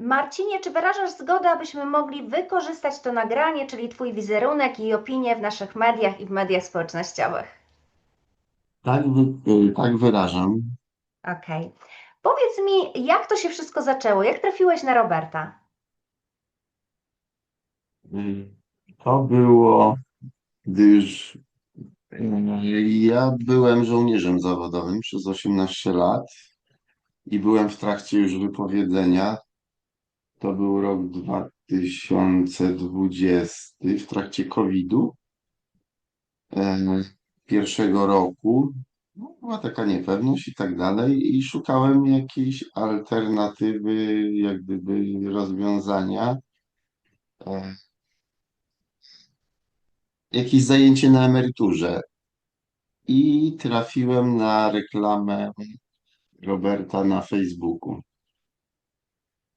Marcinie, czy wyrażasz zgodę, abyśmy mogli wykorzystać to nagranie, czyli Twój wizerunek i opinię w naszych mediach i w mediach społecznościowych? Tak, y, tak wyrażam. Okej. Powiedz mi, jak to się wszystko zaczęło? Jak trafiłeś na Roberta? Y, To było, gdyż y, ja byłem żołnierzem zawodowym przez 18 lat i byłem w trakcie już wypowiedzenia. To był rok 2020, w trakcie COVID-u, e, pierwszego roku. No, Była taka niepewność i tak dalej, i szukałem jakiejś alternatywy, jak gdyby rozwiązania. E, jakieś zajęcie na emeryturze i trafiłem na reklamę Roberta na Facebooku.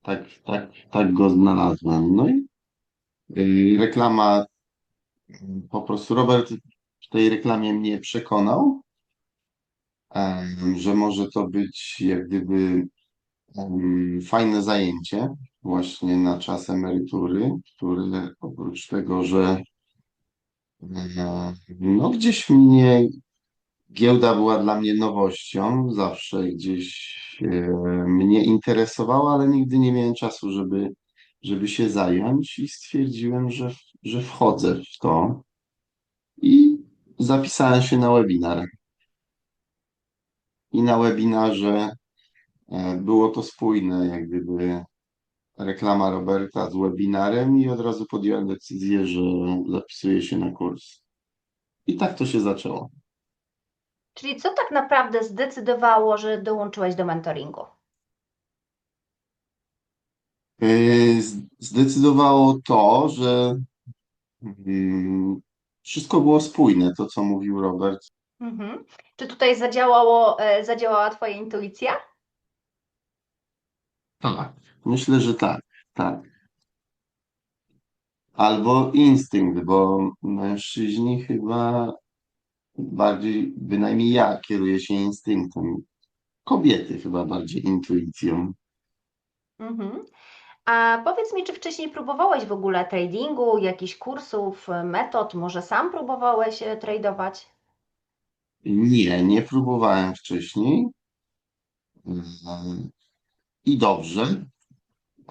Tak, tak, tak go znalazłem. No i y, reklama, po prostu Robert w tej reklamie mnie przekonał, że może to być jak gdyby fajne zajęcie właśnie na czas emerytury, które oprócz tego, że no gdzieś mnie Giełda była dla mnie nowością, zawsze gdzieś e, mnie interesowała, ale nigdy nie miałem czasu, żeby, żeby się zająć i stwierdziłem, że, że wchodzę w to i zapisałem się na webinar. I na webinarze e, było to spójne, jak gdyby reklama Roberta z webinarem i od razu podjąłem decyzję, że zapisuję się na kurs. I tak to się zaczęło. Czyli co tak naprawdę zdecydowało, że dołączyłeś do mentoringu? Yy, Zdecydowało to, że mm, wszystko było spójne, to co mówił Robert. Mhm. Czy tutaj zadziałało, e, zadziałała Twoja intuicja? Tak. Myślę, że tak, tak. Albo instynkt, bo mężczyźni chyba bardziej, bynajmniej ja kieruję się instynktem. Kobiety chyba bardziej intuicją. Mhm. A powiedz mi, czy wcześniej próbowałeś w ogóle tradingu, jakichś kursów, metod, może sam próbowałeś e, tradować? Nie, nie próbowałem wcześniej. I dobrze.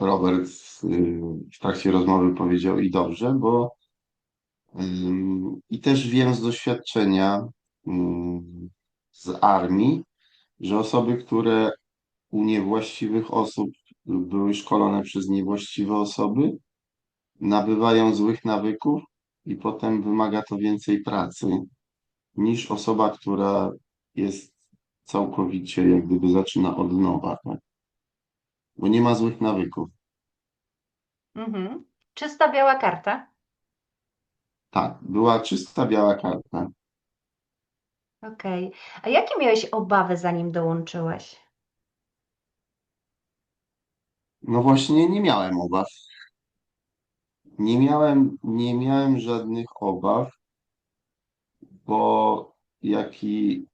Robert y, w trakcie rozmowy powiedział i dobrze, bo ym, i też wiem z doświadczenia ym, z armii, że osoby, które u niewłaściwych osób były szkolone przez niewłaściwe osoby, nabywają złych nawyków i potem wymaga to więcej pracy niż osoba, która jest całkowicie, jak gdyby zaczyna od nowa, tak? Bo nie ma złych nawyków. Mhm. Czysta biała karta? Tak, była czysta biała karta. Okej. A jakie miałeś obawy, zanim dołączyłeś? No właśnie nie miałem obaw. Nie miałem, nie miałem żadnych obaw, bo jaki,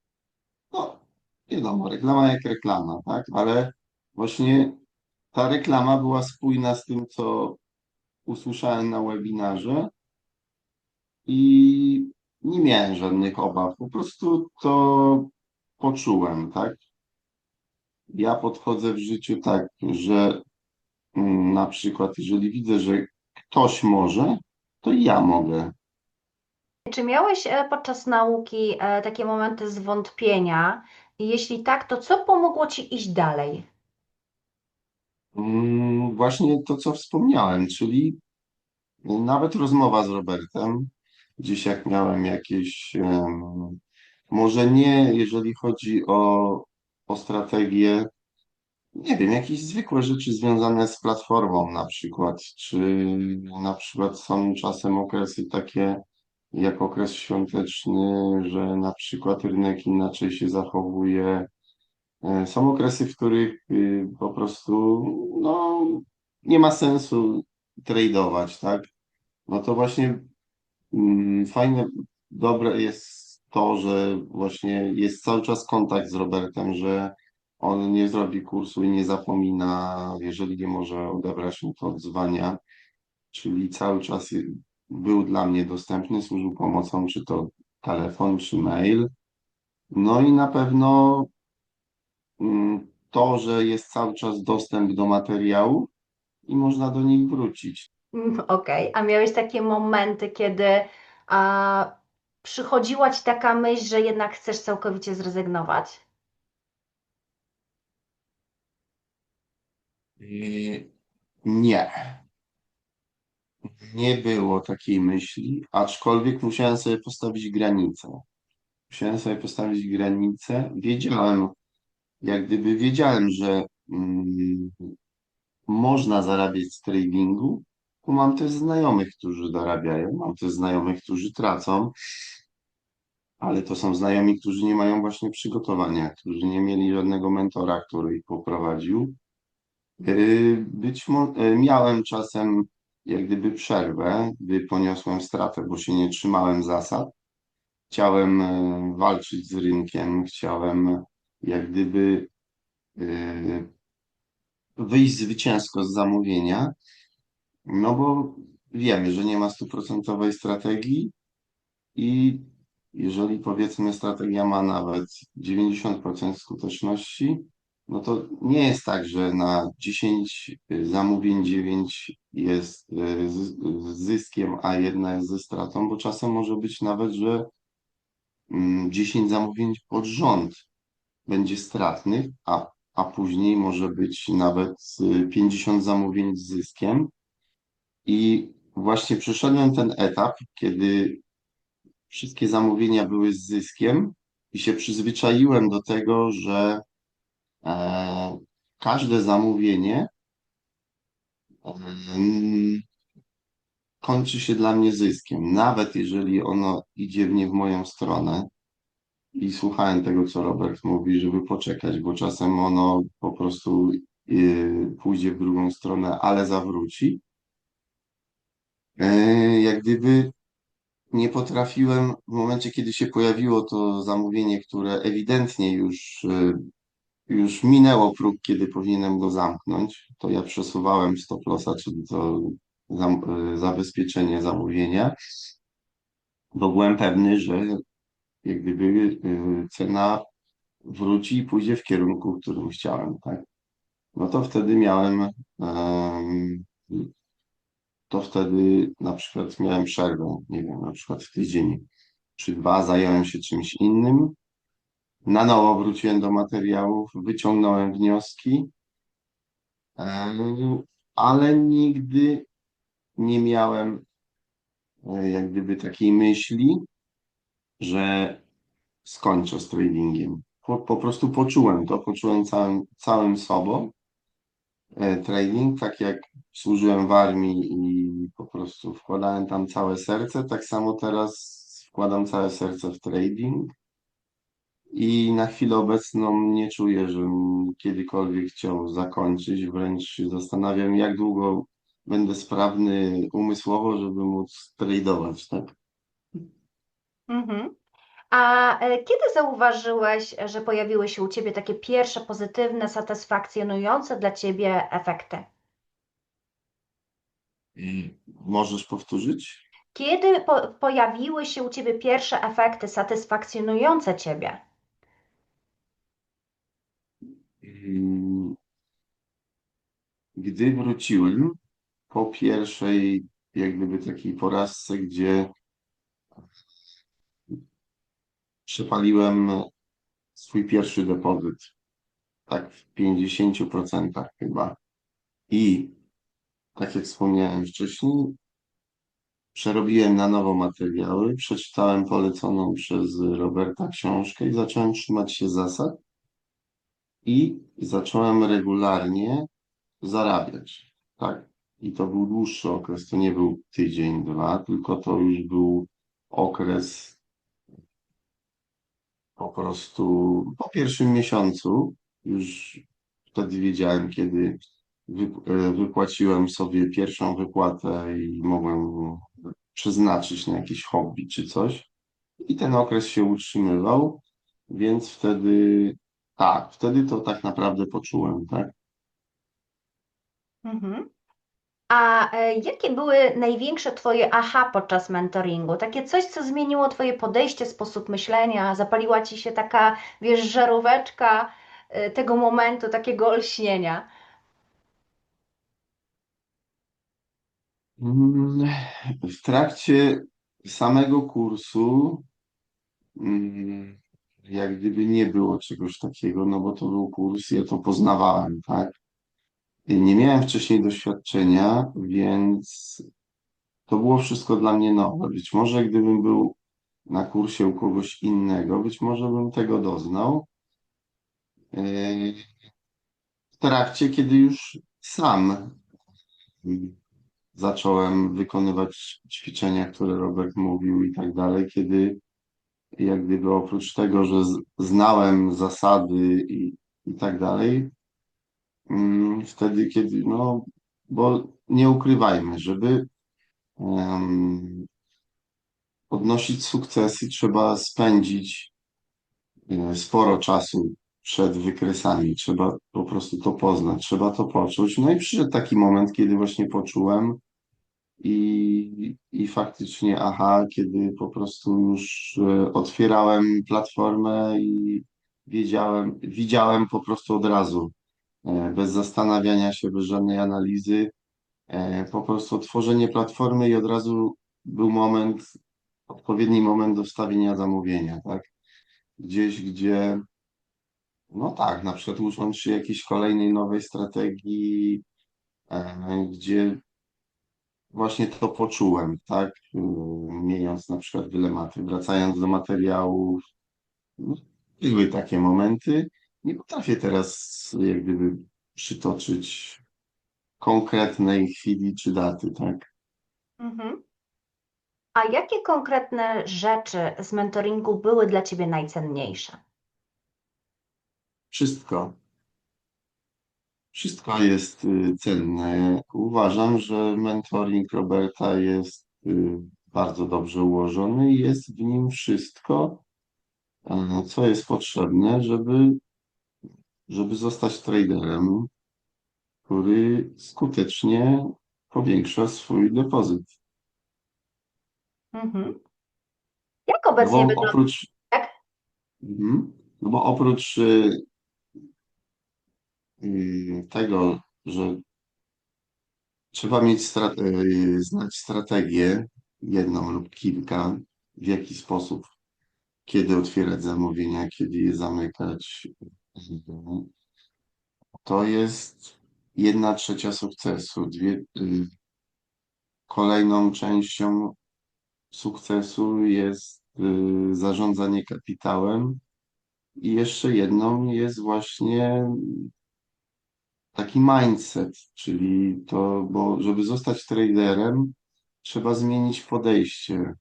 no wiadomo, reklama jak reklama, tak? Ale właśnie ta reklama była spójna z tym, co usłyszałem na webinarze i nie miałem żadnych obaw. Po prostu to poczułem, tak? Ja podchodzę w życiu tak, że na przykład, jeżeli widzę, że ktoś może, to i ja mogę. Czy miałeś e, podczas nauki e, takie momenty zwątpienia? I jeśli tak, to co pomogło Ci iść dalej? Mm, Właśnie to, co wspomniałem, czyli nawet rozmowa z Robertem, gdzieś jak miałem jakieś, em, może nie, jeżeli chodzi o, o strategię, nie wiem, jakieś zwykłe rzeczy związane z platformą na przykład, czy na przykład są czasem okresy takie jak okres świąteczny, że na przykład rynek inaczej się zachowuje. E, Są okresy, w których y, po prostu no, nie ma sensu tradeować, tak? No to właśnie mm, fajne, dobre jest to, że właśnie jest cały czas kontakt z Robertem, że on nie zrobi kursu i nie zapomina, jeżeli nie może odebrać, no to odzwania, czyli cały czas był dla mnie dostępny, służył pomocą, czy to telefon, czy mail. No i na pewno mm, to, że jest cały czas dostęp do materiału i można do nich wrócić. Mm, Okej, a miałeś takie momenty, kiedy a, przychodziła ci taka myśl, że jednak chcesz całkowicie zrezygnować? Nie, nie było takiej myśli, aczkolwiek musiałem sobie postawić granicę. Musiałem sobie postawić granicę. Wiedziałem, jak gdyby wiedziałem, że mm, można zarabiać z tradingu, bo mam też znajomych, którzy zarabiają, mam też znajomych, którzy tracą, ale to są znajomi, którzy nie mają właśnie przygotowania, którzy nie mieli żadnego mentora, który ich poprowadził. Yy, Być może miałem czasem jak gdyby przerwę, gdy poniosłem stratę, bo się nie trzymałem zasad. Chciałem e, walczyć z rynkiem, chciałem jak gdyby wyjść zwycięsko z zamówienia, no bo wiemy, że nie ma stuprocentowej strategii i jeżeli powiedzmy strategia ma nawet 90% skuteczności, no to nie jest tak, że na 10 zamówień 9 jest e, z zyskiem, a jedna jest ze stratą, bo czasem może być nawet, że mm, 10 zamówień pod rząd będzie stratnych, a, a później może być nawet y, 50 zamówień z zyskiem. I właśnie przeszedłem ten etap, kiedy wszystkie zamówienia były z zyskiem i się przyzwyczaiłem do tego, że każde zamówienie em, kończy się dla mnie zyskiem, nawet jeżeli ono idzie w nie w moją stronę. I słuchałem tego, co Robert mówi, żeby poczekać, bo czasem ono po prostu y, pójdzie w drugą stronę, ale zawróci. E, jak gdyby nie potrafiłem w momencie, kiedy się pojawiło to zamówienie, które ewidentnie już, już minęło próg, kiedy powinienem go zamknąć, to ja przesuwałem stop lossa, czyli to y, zabezpieczenie zamówienia, bo byłem pewny, że jak gdyby y, cena wróci i pójdzie w kierunku, w którym chciałem, tak? No to wtedy miałem, em, to wtedy na przykład miałem przerwę, nie wiem, na przykład tydzień czy dwa, zająłem się czymś innym, na nowo wróciłem do materiałów, wyciągnąłem wnioski, ale nigdy nie miałem e, jak gdyby takiej myśli, że skończę z tradingiem. Po, po prostu poczułem to, poczułem całym, całym sobą e, trading, tak jak służyłem w armii i po prostu wkładałem tam całe serce, tak samo teraz wkładam całe serce w trading i na chwilę obecną nie czuję, żebym kiedykolwiek chciał zakończyć, wręcz się zastanawiam, jak długo będę sprawny umysłowo, żeby móc tradować, tak? Mhm. A e, kiedy zauważyłeś, że pojawiły się u ciebie takie pierwsze pozytywne, satysfakcjonujące dla ciebie efekty? I możesz powtórzyć? Kiedy po pojawiły się u ciebie pierwsze efekty satysfakcjonujące ciebie? Mm, Gdy wróciłem po pierwszej, jak gdyby takiej porażce, gdzie przepaliłem swój pierwszy depozyt, tak w 50% chyba. I tak jak wspomniałem wcześniej, przerobiłem na nowo materiały, przeczytałem poleconą przez Roberta książkę i zacząłem trzymać się zasad i zacząłem regularnie zarabiać. Tak. I to był dłuższy okres, to nie był tydzień, dwa, tylko to już był okres po prostu po pierwszym miesiącu, już wtedy wiedziałem, kiedy e, wypłaciłem sobie pierwszą wypłatę i mogłem przeznaczyć na jakieś hobby czy coś. I ten okres się utrzymywał, więc wtedy Tak, wtedy to tak naprawdę poczułem, tak? Mhm. A e, jakie były największe Twoje aha podczas mentoringu? Takie coś, co zmieniło Twoje podejście, sposób myślenia, zapaliła Ci się taka, wiesz, żaróweczka e, tego momentu, takiego olśnienia. Mm, W trakcie samego kursu, mm, jak gdyby nie było czegoś takiego, no bo to był kurs, ja to poznawałem, tak? Nie miałem wcześniej doświadczenia, więc to było wszystko dla mnie nowe. Być może gdybym był na kursie u kogoś innego, być może bym tego doznał. Yy, W trakcie, kiedy już sam zacząłem wykonywać ćwiczenia, które Robert mówił i tak dalej, kiedy jak gdyby oprócz tego, że znałem zasady i, i tak dalej, mm, wtedy, kiedy, no, bo nie ukrywajmy, żeby em, odnosić sukcesy, trzeba spędzić e, sporo czasu przed wykresami, trzeba po prostu to poznać, trzeba to poczuć. No i przyszedł taki moment, kiedy właśnie poczułem i, i faktycznie, aha, kiedy po prostu już e, otwierałem platformę i wiedziałem, widziałem po prostu od razu, e, bez zastanawiania się, bez żadnej analizy, e, po prostu otworzenie platformy i od razu był moment, odpowiedni moment do wstawienia zamówienia, tak? Gdzieś, gdzie, no tak, na przykład ucząc się jakiejś kolejnej nowej strategii, gdzie Właśnie to poczułem, tak? Mijając na przykład dylematy, wracając do materiałów, były takie momenty. Nie potrafię teraz jak gdyby przytoczyć konkretnej chwili czy daty, tak? Mhm. A jakie konkretne rzeczy z mentoringu były dla Ciebie najcenniejsze? Wszystko, wszystko jest y, cenne. Uważam, że mentoring Roberta jest y, bardzo dobrze ułożony i jest w nim wszystko, e, co jest potrzebne, żeby, żeby zostać traderem, który skutecznie powiększa swój depozyt. Mhm. Jak No obecnie bo wygląda? oprócz, Tak? no bo oprócz y, tego, że trzeba mieć y, znać strategię, jedną lub kilka, w jaki sposób, kiedy otwierać zamówienia, kiedy je zamykać, to jest jedna trzecia sukcesu. Dwie, y, kolejną częścią sukcesu jest y, zarządzanie kapitałem i jeszcze jedną jest właśnie taki mindset, czyli to, bo żeby zostać traderem, trzeba zmienić podejście,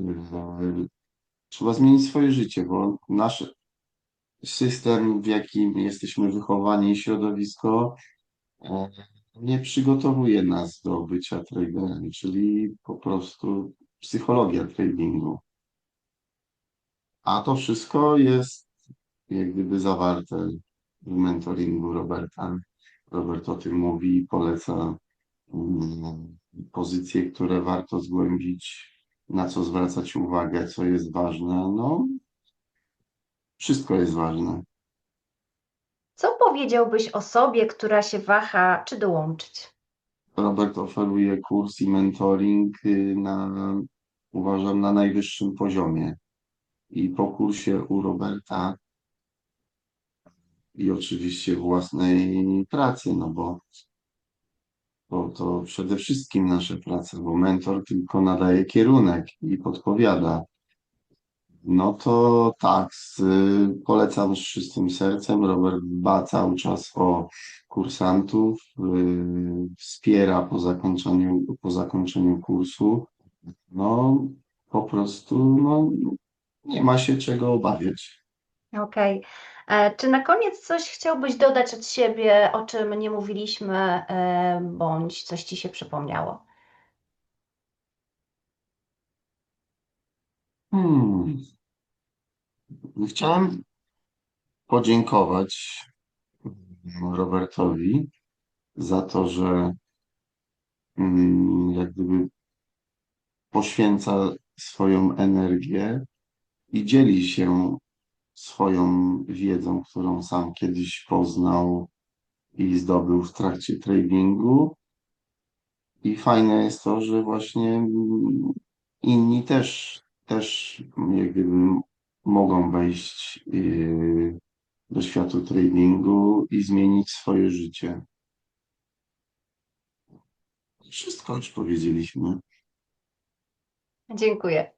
y, trzeba zmienić swoje życie, bo nasz system, w jakim jesteśmy wychowani, i środowisko, e, nie przygotowuje nas do bycia traderem, czyli po prostu psychologia tradingu. A to wszystko jest jak gdyby zawarte w mentoringu Roberta. Robert o tym mówi i poleca mm, pozycje, które warto zgłębić, na co zwracać uwagę, co jest ważne. No, wszystko jest ważne. Co powiedziałbyś osobie, która się waha, czy dołączyć? Robert oferuje kurs i mentoring y, na, uważam, na najwyższym poziomie. I po kursie u Roberta i oczywiście własnej pracy, no bo bo to przede wszystkim nasze prace, bo mentor tylko nadaje kierunek i podpowiada. No to tak, polecam z czystym sercem. Robert dba cały czas o kursantów, y, wspiera po zakończeniu, po zakończeniu kursu. No po prostu no, nie ma się czego obawiać. Okej. E, Czy na koniec coś chciałbyś dodać od siebie, o czym nie mówiliśmy, e, bądź coś ci się przypomniało? Hmm. Chciałem podziękować Robertowi za to, że mm, jak gdyby poświęca swoją energię i dzieli się swoją wiedzą, którą sam kiedyś poznał i zdobył w trakcie tradingu. I fajne jest to, że właśnie inni też, też jak gdyby mogą wejść yy, do świata tradingu i zmienić swoje życie. Wszystko już powiedzieliśmy. Dziękuję.